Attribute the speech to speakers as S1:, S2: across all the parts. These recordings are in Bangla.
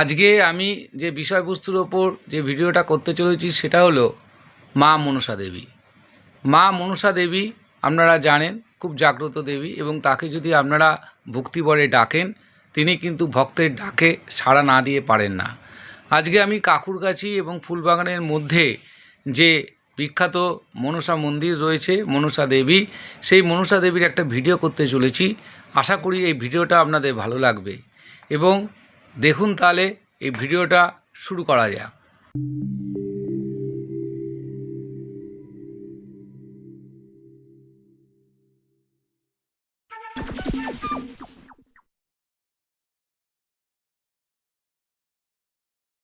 S1: আজকে আমি যে বিষয়বস্তুর ওপর যে ভিডিওটা করতে চলেছি সেটা হলো মা মনসা দেবী। মা মনসা দেবী আপনারা জানেন, খুব জাগ্রত দেবী এবং তাকে যদি আপনারা ভক্তিবরে ডাকেন, তিনি কিন্তু ভক্তের ডাকে সাড়া না দিয়ে পারেন না। আজকে আমি কাকুরগাছি এবং ফুলবাগানের মধ্যে যে বিখ্যাত মনসা মন্দির রয়েছে, মনসা দেবী, সেই মনসা দেবীর একটা ভিডিও করতে চলেছি। আশা করি এই ভিডিওটা আপনাদের ভালো লাগবে এবং দেখুন তাহলে এই ভিডিওটা শুরু করা যাক।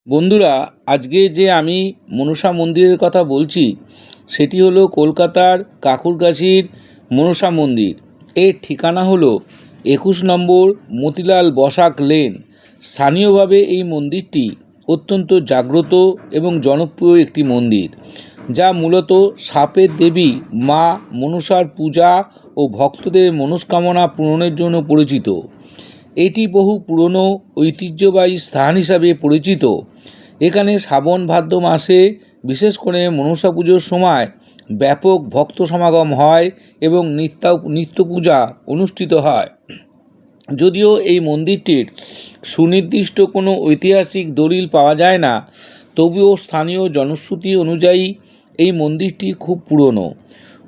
S1: বন্ধুরা, আজকে যে আমি মনসা মন্দিরের কথা বলছি, সেটি হলো কলকাতার কাকুরগাছির মনসা মন্দির। এর ঠিকানা হলো একুশ নম্বর মতিলাল বসাক লেন। স্থানীয়ভাবে এই মন্দিরটি অত্যন্ত জাগ্রত এবং জনপ্রিয় একটি মন্দির, যা মূলত সাপের দেবী মা মনসার পূজা ও ভক্তদের মনস্কামনা পূরণের জন্য পরিচিত। এটি বহু পুরনো ঐতিহ্যবাহী স্থান হিসাবে পরিচিত। এখানে শ্রাবণ ভাদ্র মাসে বিশেষ করে মনসা পুজোর সময় ব্যাপক ভক্ত সমাগম হয় এবং নিত্য নিত্য পূজা অনুষ্ঠিত হয়। যদিও এই মন্দিরটির সুনির্দিষ্ট কোনো ঐতিহাসিক দলিল পাওয়া যায় না, তবুও স্থানীয় জনশ্রুতি অনুযায়ী এই মন্দিরটি খুব পুরনো।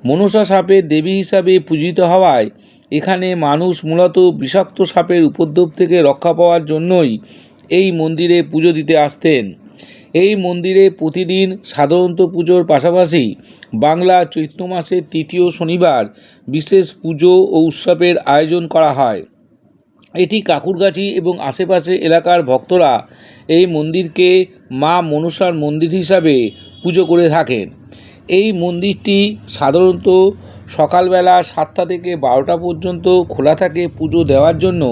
S1: মনসা সাপের দেবী হিসাবে পূজিত হওয়ায় এখানে মানুষ মূলত বিষাক্ত সাপের উপদ্রব থেকে রক্ষা পাওয়ার জন্যই এই মন্দিরে পুজো দিতে আসতেন। এই মন্দিরে প্রতিদিন সাধারণত পুজোর পাশাপাশি বাংলা চৈত্র মাসের তৃতীয় শনিবার বিশেষ পুজো ও উৎসবের আয়োজন করা হয়। এটি কাকুরগাছি এবং আশেপাশে এলাকার ভক্তরা এই মন্দিরকে মা মনসার মন্দির হিসাবে পুজো করে থাকেন। এই মন্দিরটি সাধারণত সকালবেলা সাতটা থেকে বারোটা পর্যন্ত খোলা থাকে পুজো দেওয়ার জন্য।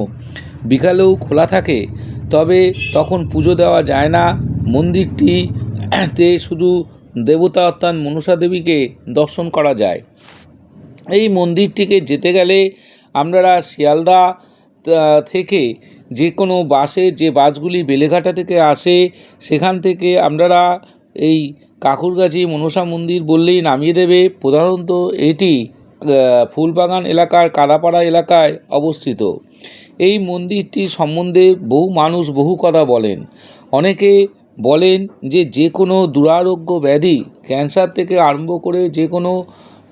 S1: বিকালেও খোলা থাকে, তবে তখন পুজো দেওয়া যায় না। মন্দিরটি তে শুধু দেবতা অর্থাৎ মনসা দেবীকে দর্শন করা যায়। এই মন্দিরটিকে যেতে গেলে আপনারা শিয়ালদা থেকে যে কোনো বাসে যে বাসগুলি বেলেঘাটা থেকে আসে, সেখান থেকে আপনারা এই কাকুরগাছি মনসা মন্দির বললেই নামিয়ে দেবে। প্রধানত এটি ফুলবাগান এলাকার কাদাপাড়া এলাকায় অবস্থিত। এই মন্দিরটি সম্বন্ধে বহু মানুষ বহু কথা বলেন। অনেকে বলেন যে যে কোনো দুরারোগ্য ব্যাধি, ক্যান্সার থেকে আরম্ভ করে যে কোনো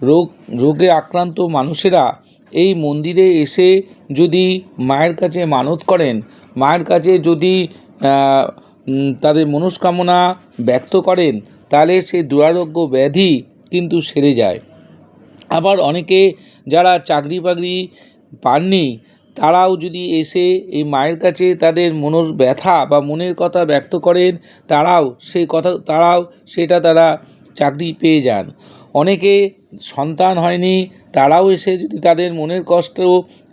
S1: রোগ, রোগে আক্রান্ত মানুষেরা এই মন্দিরে এসে যদি মায়ের কাছে মানত করেন, মায়ের কাছে যদি তাদের মনস্কামনা ব্যক্ত করেন, তাহলে সেই দুরারোগ্য ব্যাধি কিন্তু সেরে যায়। আবার অনেকে যারা চাকরি বাকরি পাননি, তারাও যদি এসে এই মায়ের কাছে তাদের মনের ব্যথা বা মনের কথা ব্যক্ত করেন, তারাও সেই কথা, তারাও সেটা তারা চাকরি পেয়ে যান। অনেকে সন্তান হয়নি, তারাও এসে যদি তাদের মনের কষ্ট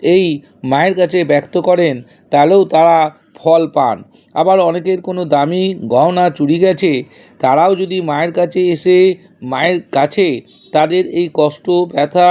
S1: এই মায়ের কাছে ব্যক্ত করেন, তাহলেও তারা ফল পান। আবার অনেকের কোনো দামি গহনা চুরি গেছে, তারাও যদি মায়ের কাছে এসে মায়ের কাছে তাদের এই কষ্ট, ব্যথা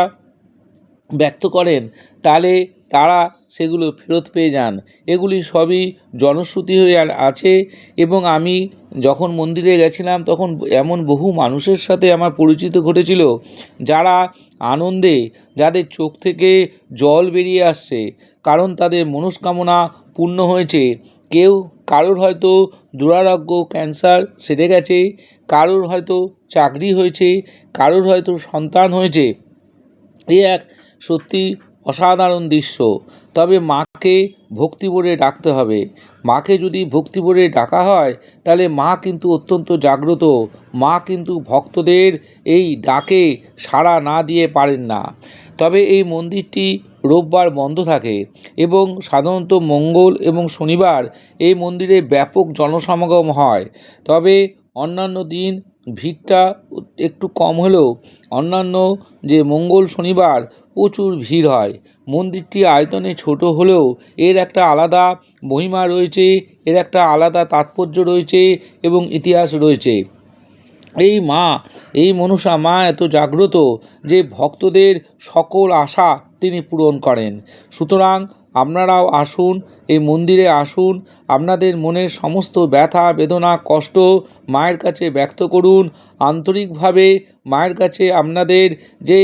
S1: ব্যক্ত করেন, তাহলে তারা সেগুলো ফেরত পেয়ে যান। এগুলি সবই জনশ্রুতি হয়ে আর- আছে এবং আমি যখন মন্দিরে গেছিলাম তখন এমন বহু মানুষের সাথে আমার পরিচিত ঘটেছিল যারা আনন্দে, যাদের চোখ থেকে জল বেরিয়ে আসছে, কারণ তাদের মনস্কামনা পূর্ণ হয়েছে। কেউ কারোর হয়তো দুরারোগ্য, ক্যান্সার সেরে গেছে, কারোর হয়তো চাকরি হয়েছে, কারোর হয়তো সন্তান হয়েছে। এ এক সত্যি অসাধারণ দৃশ্য। তবে মাকে ভক্তি ভরে ডাকতে হবে। মাকে যদি ভক্তি ভরে ডাকা হয়, তাহলে মা কিন্তু অত্যন্ত জাগ্রত। মা কিন্তু ভক্তদের এই ডাকে সাড়া না দিয়ে পারেন না। তবে এই মন্দিরটি রোববার বন্ধ থাকে এবং সাধারণত মঙ্গল এবং শনিবার এই মন্দিরে ব্যাপক জনসমাগম হয়। তবে অন্যান্য দিন ভিড়টা একটু কম হলেও অন্যান্য যে মঙ্গল শনিবার প্রচুর ভিড় হয়। মন্দিরটি আয়তনে ছোট হলেও এর একটা আলাদা মহিমা রয়েছে, এর একটা আলাদা তাৎপর্য রয়েছে এবং ইতিহাস রয়েছে। এই মা, এই মনসা মা এত জাগ্রত যে ভক্তদের সকল আশা তিনি পূরণ করেন। সুতরাং আপনারাও আসুন, এই মন্দিরে আসুন। আপনাদের মনের সমস্ত ব্যথা, বেদনা, কষ্ট মায়ের কাছে ব্যক্ত করুন। আন্তরিকভাবে মায়ের কাছে আপনাদের যে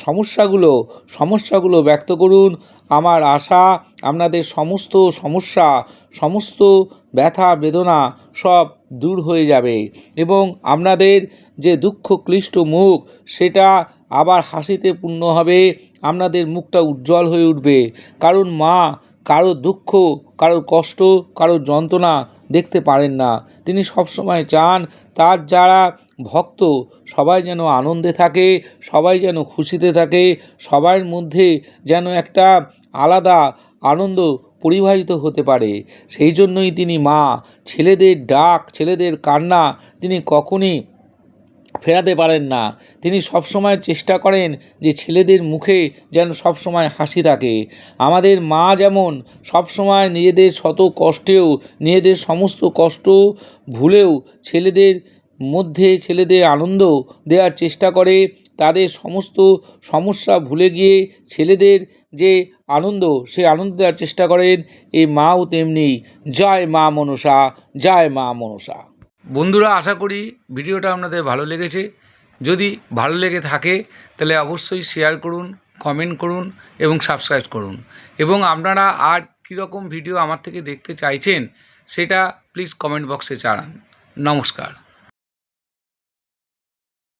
S1: সমস্যাগুলো সমস্যাগুলো ব্যক্ত করুন। আমার আশা, আপনাদের সমস্ত সমস্যা, সমস্ত ব্যথা, বেদনা সব দূর হয়ে যাবে এবং আপনাদের যে দুঃখ ক্লিষ্ট মুখ, সেটা আবার হাসিতে পূর্ণ হবে, আপনাদের মুখটা উজ্জ্বল হয়ে উঠবে। কারণ মা কারও দুঃখ, কারও কষ্ট, কারও যন্ত্রণা দেখতে পারেন না। তিনি সবসময় চান তার যারা ভক্ত, সবাই যেন আনন্দে থাকে, সবাই যেন খুশিতে থাকে, সবার মধ্যে যেন একটা আলাদা আনন্দ পরিবাহিত হতে পারে। সেই জন্যই তিনি মা, ছেলেদের ডাক, ছেলেদের কান্না তিনি কখনই ফেরাতে পারেন না। তিনি সবসময় চেষ্টা করেন যে ছেলেদের মুখে যেন সবসময় হাসি থাকে। আমাদের মা যেমন সবসময় নিজেদের শত কষ্টেও, নিজেদের সমস্ত কষ্ট ভুলেও ছেলেদের মধ্যে ছেলেদের আনন্দ দেওয়ার চেষ্টা করে। তাদের সমস্ত সমস্যা ভুলে গিয়ে ছেলেদের যে আনন্দ, সে আনন্দ দেওয়ার চেষ্টা করেন। এই মাও তেমনি, জয় মা মনসা, জয় মা মনসা। বন্ধুরা, আশা করি ভিডিওটা আপনাদের ভালো লেগেছে। যদি ভালো লেগে থাকে, তাহলে অবশ্যই শেয়ার করুন কমেন্ট করুন এবং সাবস্ক্রাইব করুন। এবং আপনারা আর কীরকম ভিডিও আমার থেকে দেখতে চাইছেন, সেটা প্লিজ কমেন্ট বক্সে জানান। নমস্কার।